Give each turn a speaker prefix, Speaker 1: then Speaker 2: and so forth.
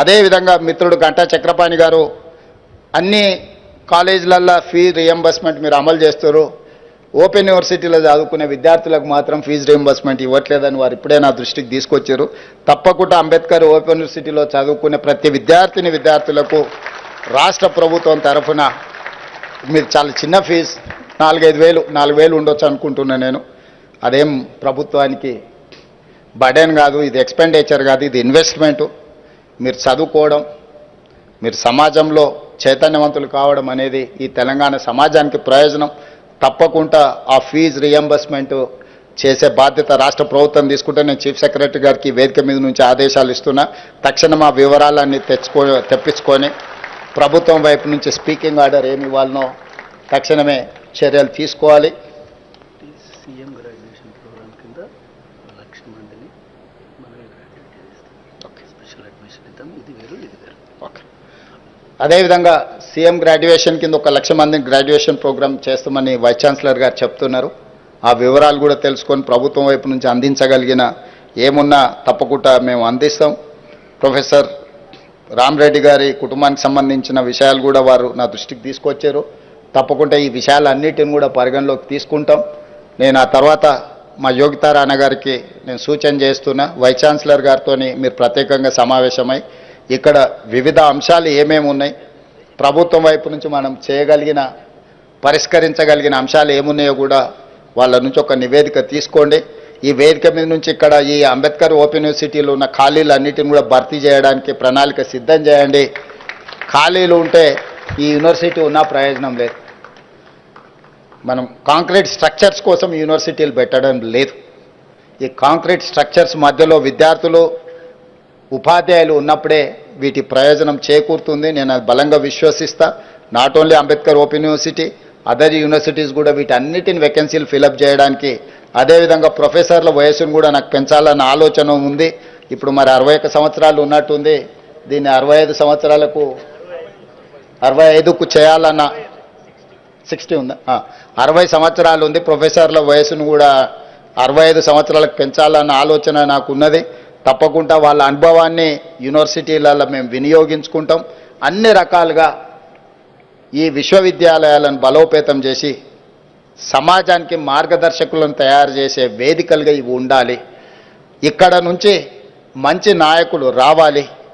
Speaker 1: అదేవిధంగా మిత్రుడు గంటా చక్రపాణి గారు అన్ని కాలేజీలల్లో ఫీ రియంబర్స్మెంట్ మీరు అమలు చేస్తారు. ఓపెన్ యూనివర్సిటీలో చదువుకునే విద్యార్థులకు మాత్రం ఫీజు రియంబర్స్మెంట్ ఇవ్వట్లేదని వారు ఇప్పుడే నా దృష్టికి తీసుకొచ్చారు. తప్పకుండా అంబేద్కర్ ఓపెన్ యూనివర్సిటీలో చదువుకునే ప్రతి విద్యార్థిని విద్యార్థులకు రాష్ట్ర ప్రభుత్వం తరఫున మీరు చాలా చిన్న ఫీజు నాలుగైదు వేలు నాలుగు వేలు ఉండొచ్చు అనుకుంటున్నాను నేను. అదేం ప్రభుత్వానికి బడెన్ కాదు ఇది ఎక్స్పెండిచర్ కాదు ఇది ఇన్వెస్ట్మెంటు మీరు చదువుకోవడం మీరు సమాజంలో చైతన్యవంతులు కావడం అనేది ఈ తెలంగాణ సమాజానికి ప్రయోజనం. తప్పకుండా ఆ ఫీజు రియంబర్స్మెంట్ చేసే బాధ్యత రాష్ట్ర ప్రభుత్వం తీసుకుంటే నేను చీఫ్ సెక్రటరీ గారికి వేదిక మీద నుంచి ఆదేశాలు ఇస్తున్నా. తక్షణం ఆ వివరాలన్నీ తెచ్చుకో తెప్పించుకొని ప్రభుత్వం వైపు నుంచి స్పీకింగ్ ఆర్డర్ ఏమి ఇవ్వాలనో తక్షణమే చర్యలు తీసుకోవాలి.
Speaker 2: సీఎం గ్రాడ్యుయేషన్ ప్రోగ్రామ్ కింద లక్ష మందిని మనమే గ్రాడ్యుయేట్ చేస్తాం అడ్మిషన్ ఇద్దాం. ఇది వేరు ఇది వేరు.
Speaker 1: ఓకే అదేవిధంగా సీఎం గ్రాడ్యుయేషన్ కింద ఒక లక్ష మంది గ్రాడ్యుయేషన్ ప్రోగ్రామ్ చేస్తామని వైస్ ఛాన్సలర్ గారు చెప్తున్నారు. ఆ వివరాలు కూడా తెలుసుకొని ప్రభుత్వం వైపు నుంచి అందించగలిగిన ఏమున్నా తప్పకుండా మేము అందిస్తాం. ప్రొఫెసర్ రామరెడ్డి గారి కుటుంబానికి సంబంధించిన విషయాలు కూడా వారు నా దృష్టికి తీసుకొచ్చారు. తప్పకుండా ఈ విషయాలన్నిటిని కూడా పరిగణలోకి తీసుకుంటాం. నేను ఆ తర్వాత మా యోగితారాణ గారికి నేను సూచన చేస్తున్నా వైస్ ఛాన్సలర్ గారితో మీరు ప్రత్యేకంగా సమావేశమై ఇక్కడ వివిధ అంశాలు ఏమేమి ఉన్నాయి ప్రభుత్వం వైపు నుంచి మనం చేయగలిగిన పరిష్కరించగలిగిన అంశాలు ఏమున్నాయో కూడా వాళ్ళ నుంచి ఒక నివేదిక తీసుకోండి. ఈ వేదిక మీద నుంచి ఇక్కడ ఈ అంబేద్కర్ ఓపెన్ యూనివర్సిటీలో ఉన్న ఖాళీలు అన్నిటిని కూడా భర్తీ చేయడానికి ప్రణాళిక సిద్ధం చేయండి. ఖాళీలు ఉంటే ఈ యూనివర్సిటీ ఉన్న ప్రయోజనం లేదు. మనం కాంక్రీట్ స్ట్రక్చర్స్ కోసం యూనివర్సిటీలు పెట్టడం లేదు. ఈ కాంక్రీట్ స్ట్రక్చర్స్ మధ్యలో విద్యార్థులు ఉపాధ్యాయులు ఉన్నప్పుడే వీటి ప్రయోజనం చేకూరుతుంది. నేను అది బలంగా విశ్వసిస్తా. Not only Ambedkar open university other universities కూడా వీటన్నిటిని వెకెన్సీలు ఫిలప్ చేయడానికి. అదేవిధంగా ప్రొఫెసర్ల వయసును కూడా నాకు పెంచాలన్న ఆలోచన ఉంది. ఇప్పుడు మరి అరవై ఒక్క సంవత్సరాలు ఉన్నట్టుంది. దీన్ని అరవై ఐదు సంవత్సరాలకు అరవై ఐదుకు చేయాలన్న సిక్స్టీ ఉందా. అరవై సంవత్సరాలు ఉంది. ప్రొఫెసర్ల వయసును కూడా అరవై ఐదు సంవత్సరాలకు పెంచాలన్న ఆలోచన నాకు ఉన్నది తప్పకుండా వాళ్ళ అనుభవాన్ని యూనివర్సిటీలలో మేము వినియోగించుకుంటాం. అన్ని రకాలుగా ఈ విశ్వవిద్యాలయాలను బలోపేతం చేసి సమాజానికి మార్గదర్శకులను తయారు చేసే వేదికలుగా ఇవి ఉండాలి. ఇక్కడ నుంచి మంచి నాయకులు రావాలి.